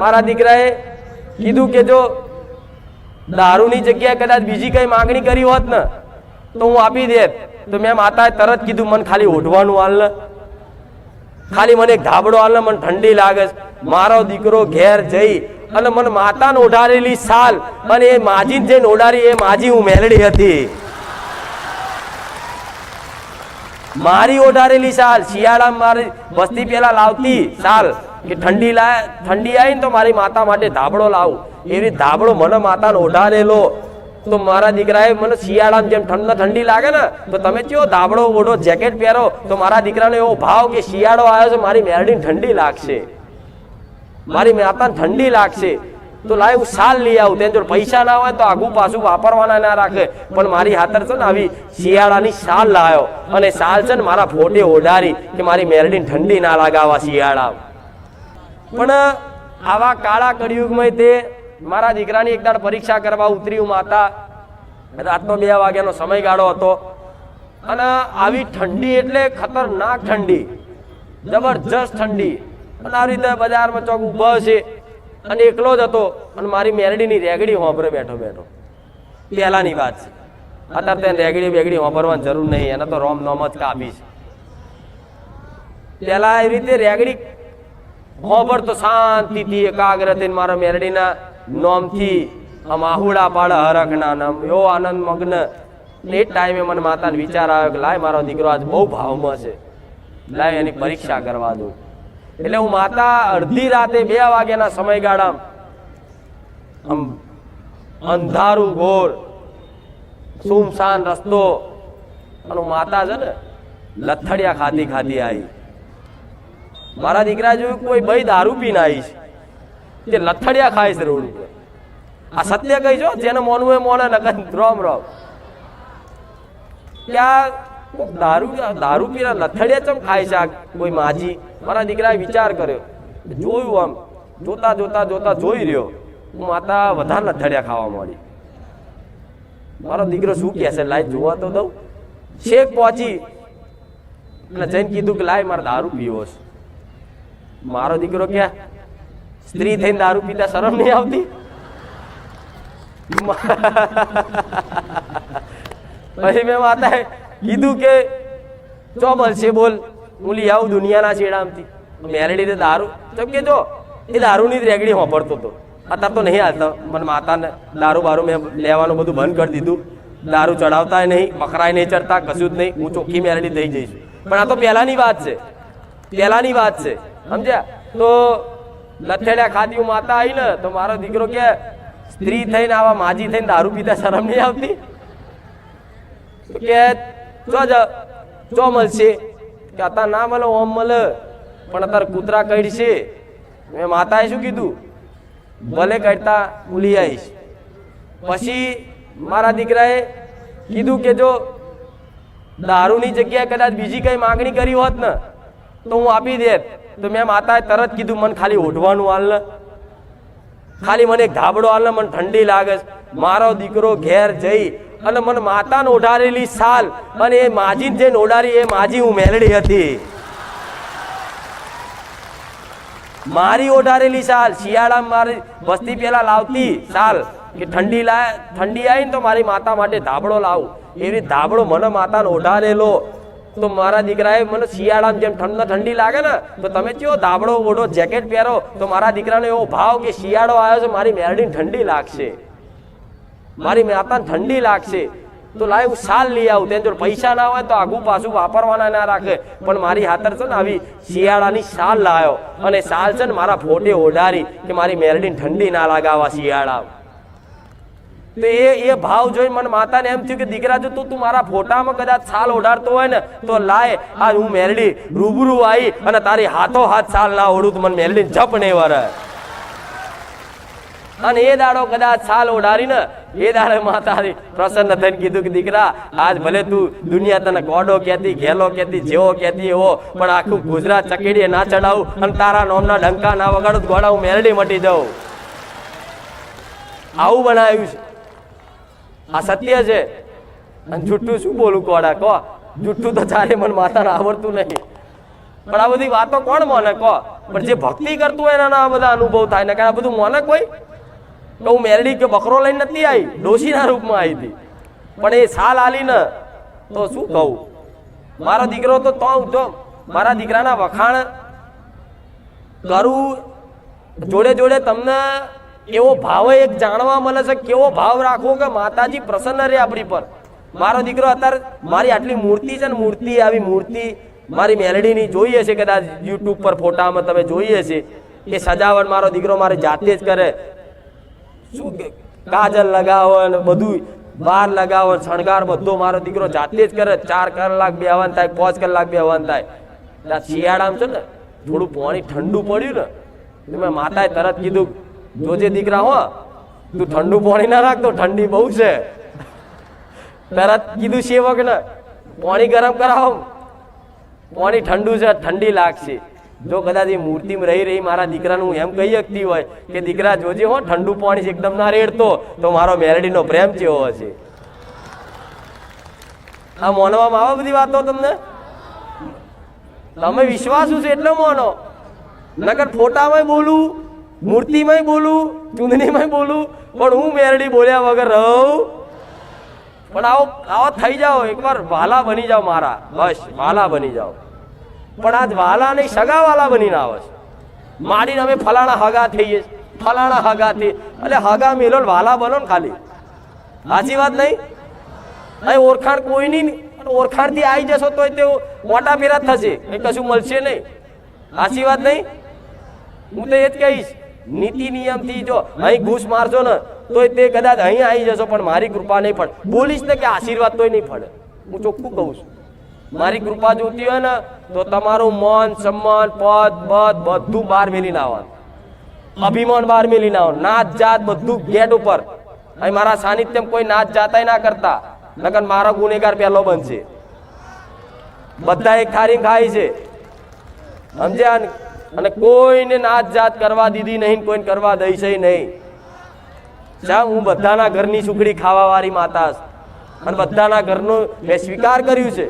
મારા દીકરાએ કીધું કે જો દારૂની જગ્યાએ કદાચ બીજી કઈ માંગણી કરી હોત ને, તો હું આપી દેત. તો મેં માતાએ તરત કીધું, મને ખાલી ઓઢવાનું હાલ ખાલી મને ધાબળો હાલ મને ઠંડી લાગે મારો દીકરો ઘેર જઈ અને મને માતાને ઓઢારેલી સાલ. અને એ માજીને જઈને ઓઢારી એ માજી હું મેલડી હતી. મારી ઓઢારેલી સાલ, શિયાળામાં મારી વસ્તી પેલા લાવતી સાલ. કે ઠંડી લાય, ઠંડી આવી ને તો મારી માતા માટે ધાબળો લાવું. એવી ધાબળો મને માતાને ઓઢાડેલો તો મારા દીકરાએ મને શિયાળામાં જેમ ઠંડ ઠંડી લાગે ને, તો તમે કયો ધાબળો ઓઢો, જેકેટ પહેરો, તો મારા દીકરાને એવો ભાવ કે શિયાળો આવ્યો છે, મારી મેરડીને ઠંડી લાગશે. મારી માતાને ઠંડી લાગશે. તો લાય હું સાલ લઈ આવું, તેની જોડે પૈસા ના હોય તો આગું પાછું વાપરવાના ના રાખે. પણ મારી હાથર છે ને આવી શિયાળાની સાલ લાવ્યો અને સાલ છે ને મારા ફોટે ઓઢારી કે મારી મેરડીને ઠંડી ના લાગાવા શિયાળા પણ આવા કાળા કળિયુગમાં તે મારા દીકરાની એક દાડ પરીક્ષા કરવા ઉતરી હું માતા રાતનો બે વાગ્યાનો સમયગાળો હતો. અને આવી ઠંડી એટલે ખતરનાક ઠંડી. જબરજસ્ત ઠંડી. અને આવી રીતે બજારમાં ચોક ઊભો છે અને એકલો જ હતો. અને મારી મેરડીની રેગડી હોંભરે બેઠો બેઠો. પહેલાની વાત છે. અત્યારે તેને રેગડી બેગડી હોંભરવાની જરૂર નહીં. એને તો રોમ નોમ જ કાપી છે. પહેલાં એવી રીતે રેગડી હોંભર તો શાંતિથી એકાગ્ર થઈને મારા મેરડીના નોમથી આમ આહુડા પાડે હરખના નામ. એવો આનંદ મગ્ન. એ ટાઈમે મને માતાને વિચાર આવ્યો કે લાય, મારો દીકરો આજ બહુ ભાવમાં છે. લાય, એની પરીક્ષા કરવા દઉં. એટલે હું માતા અડધી રાતે બે વાગ્યાના સમયગાળા આમ અંધારું ઘોર, સુમસાન રસ્તો, અને માતા છે ને લથડિયા ખાધી ખાધી આવી મારા દીકરા જોયું કોઈ ભાઈ દારૂ પીને આવી છે તે લથડિયા ખાય છે રોડ ઉપર. આ સત્ય કહી છો? જેને મોનવું એ મોને નકર રોમ રોમ. ત્યાં દારૂ દારૂ પીના લથડિયા ચમ ખાય છે આ કોઈ માજી? મારા દીકરાએ વિચાર કર્યો. જોયું આમ. જોતા જોતા જોતા જોઈ રહ્યો. હું માતા વધારે લથડિયા ખાવા માંડી. મારો દીકરો શું કહે છે? લાય જોવા તો દઉં. છેક પહોંચી એટલે જઈને કીધું કે લાય મારે દારૂ પીવો છે. મારો દીકરો ક્યાં? સ્ત્રી થઈને દારૂ પીતા શરમ નહીં આવતી? પછી મેં માતાએ કીધું કે, ચો મળશે બોલ? હું લઈ આવું દુનિયાના છેડામથી. મેરડી ને દારૂ, તો કે જો એ દારૂની જ રેગડી વાપરતો હતો. અત્યારે તો નહીં હાલતો. મને માતાને દારૂ બારૂ મેં લેવાનું બધું બંધ કરી દીધું. દારૂ ચડાવતા નહીં, બકરાય નહીં ચડતા, કશું જ નહીં. હું ચોખ્ખી મેરેડી થઈ જઈશ. પણ આ તો પહેલાની વાત છે. પહેલાની વાત છે. સમજ્યા? તો લથેડ્યા ખાધી માતા આવી ને, તો મારો દીકરો કે, સ્ત્રી થઈને આવા માજી થઈને દારૂ પીતા શરમ નહીં આવતી? કે ચો જ ચો મળશે. કે અત્યારે ના મળે, ઓમ મળે. પણ અત્યારે કૂતરા કઢશે મેં માતાએ શું કીધું? ભલે કડતા ભૂલી આવીશ. પછી મારા દીકરાએ કીધું કે, જો દારૂની જગ્યાએ કદાચ બીજી કઈ માંગણી કરી હોત ને, તો હું આપી દેત. તો મેં માતાએ તરત કીધું, મને ખાલી ઓઢવાનું હાલ ખાલી મને ધાબળો હાલ મને ઠંડી લાગે મારો દીકરો ઘેર જઈ અને મને માતાને ઓઢારેલી સાલ અને એ માજીને જઈને ઓઢારી એ માજી હું મેલડી હતી. મારી ઓઢારેલી સાલ, શિયાળામાં મારી વસ્તી પેલા લાવતી સાલ કે ઠંડી લાય, ઠંડી આવી ને તો મારી માતા માટે ધાબળો લાવું. એવી ધાબળો મને માતાને ઓઢારેલો તો મારા દીકરાએ મને શિયાળામાં જેમ ઠંડ ઠંડી લાગે ને, તો તમે કયો ધાબળો ઓઢો જેકેટ પહેરો, તો મારા દીકરાને એવો ભાવ કે શિયાળો આવ્યો છે, મારી મેરડીને ઠંડી લાગશે. મારી માતાને ઠંડી લાગશે. તો લાય હું સાલ લઈ આવું, તેની જોડે પૈસા ના હોય તો આગું પાછું વાપરવાના ના રાખે. પણ મારી હાથર છે ને આવી શિયાળાની સાલ લાવ્યો અને સાલ છે ને મારા ફોટે ઓઢારી કે મારી મેરડીને ઠંડી ના લાગાવા શિયાળા તો એ એ ભાવ જોઈને મને માતાને એમ થયું કે દીકરા જો તું તું મારા ફોટામાં કદાચ સાલ ઓઢાડતો હોય ને, તો લાય, આ હું મેરડી, રૂબરૂ આવી અને તારી હાથો હાથ સાલ ના ઓઢું તો મને મેરડી જપ નહીં વરે. અને એ દાડો કદાચ સાલ ઓઢારી ને એ દાડે માતા પ્રસન્ન થઈને કીધું કે દીકરા, આજ ભલે તું દુનિયા તને ગોડો કહેતી, ઘેલો કહેતી, જેવો કહેતી એવો, પણ આખું ગુજરાત ચકેડીએ ના ચડાવું અને તારા નોમના ડંકા ના વગાડું ગોડા હું મેરડી મટી જાઉં. આવું બનાવ્યું છે. આ સત્ય છે. અને જુઠ્ઠું શું બોલું કોડા? કહો. જુઠ્ઠું તો ચારે મને માતાને આવડતું નહીં. પણ આ બધી વાતો કોણ મને? કહો. પણ જે ભક્તિ કરતું હોય એના આ બધા અનુભવ થાય. ને આ બધું મોને કોઈ? તો હું મેરડી કે બકરો લઈને નથી આવી ડોશીના રૂપમાં આવી હતી. પણ એ સાલ આલી ને તો શું કહું? મારો દીકરો તો તો જો મારા દીકરાના વખાણ કરું, જોડે જોડે તમને એવો ભાવ એક જાણવા મળે છે, કેવો ભાવ રાખવો કે માતાજી પ્રસન્ન રહે આપણી પર? મારો દીકરો અત્યારે મારી આટલી મૂર્તિ છે ને મૂર્તિ, આવી મૂર્તિ મારી મેલડીની જોઈએ છે કદાચ યુટ્યુબ પર ફોટામાં તમે જોઈએ છે એ સજાવટ મારો દીકરો મારે જાતે જ કરે. શું કાજલ લગાવો ને બધું બાર લગાવો, શણગાર બધો મારો દીકરો જાતે જ કરે. ચાર કલાક બેહવાનું થાય, પાંચ કલાક બેહવાનું થાય. ત્યાં શિયાળામાં છે ને થોડું પાણી ઠંડુ પડ્યું ને. મેં માતાએ તરત કીધું જોજે દીકરા હો, તું ઠંડુ પાણી ના રાખતો ઠંડી બહુ છે. તરત કીધું સેવક ને, પાણી ગરમ કરાવો. પાણી ઠંડુ છે, ઠંડી લાગશે. જો કદાચ એ મૂર્તિમાં રહી રહી મારા દીકરાનું હું એમ કહી શકતી હોય કે, દીકરા, જોજે હો, ઠંડુ પાણી છે, એકદમ ના રેડતો. તો મારો મેરડીનો પ્રેમ કેવો હશે? આ મોનવામાં આવે બધી વાતો તમને? તમે વિશ્વાસુ છે એટલે મોનો. નકર ફોટામાં બોલું મૂર્તિમાં બોલું ચૂંદણીમાં બોલું, પણ હું મેરડી બોલ્યા વગર રહું. પણ આવો આવો થઈ જાઓ, એકવાર વાલા બની જાઓ મારા. બસ, વાલા બની જાઓ. પણ આજ વાલા નહીં સગા વાલા બનીને આવે છે. માડીને અમે ફલાણા હગા થઈએ ફલાણા હગા થઈ એટલે હગા મેલો વાલા બનો ને ખાલી. સાચી વાત નહીં? અહીં ઓળખાણ કોઈ નહીં. ઓળખાણથી આવી જશો તોય તે મોટા ફેરા થશે. એ કશું મળશે નહીં. સાચી વાત નહીં? હું તો એ જ કહીશ. નીતિ નિયમથી જો અહીં ઘૂસ મારશો ને, તોય તે કદાચ અહીં આવી જશો, પણ મારી કૃપા નહીં પડે બોલીશ ને કે આશીર્વાદ તોય નહીં પડે હું ચોખ્ખું કહું છું. મારી કૃપા જોતી હોય ને, તો તમારું મન, સન્માન, પદ પદ બધું બહાર મેલીને આવવાનું અભિમાન બહાર મેલી આવવાનું નાત, જાત બધું ગેટ ઉપર. અહીં મારા સાનિધ્યમ કોઈ નાત, જાતાય ના કરતા. નકર મારો ગુનેગાર પહેલો બનશે. બધા એક થારી ખાય છે. સમજ્યા? અને કોઈને નાત જાત કરવા દીધી નહીં, કોઈને કરવા દઈશે નહીં. જા હું બધાના ઘરની સુખડી ખાવા વાળી માતા અને બધાના ઘરનો મેં સ્વીકાર કર્યું છે.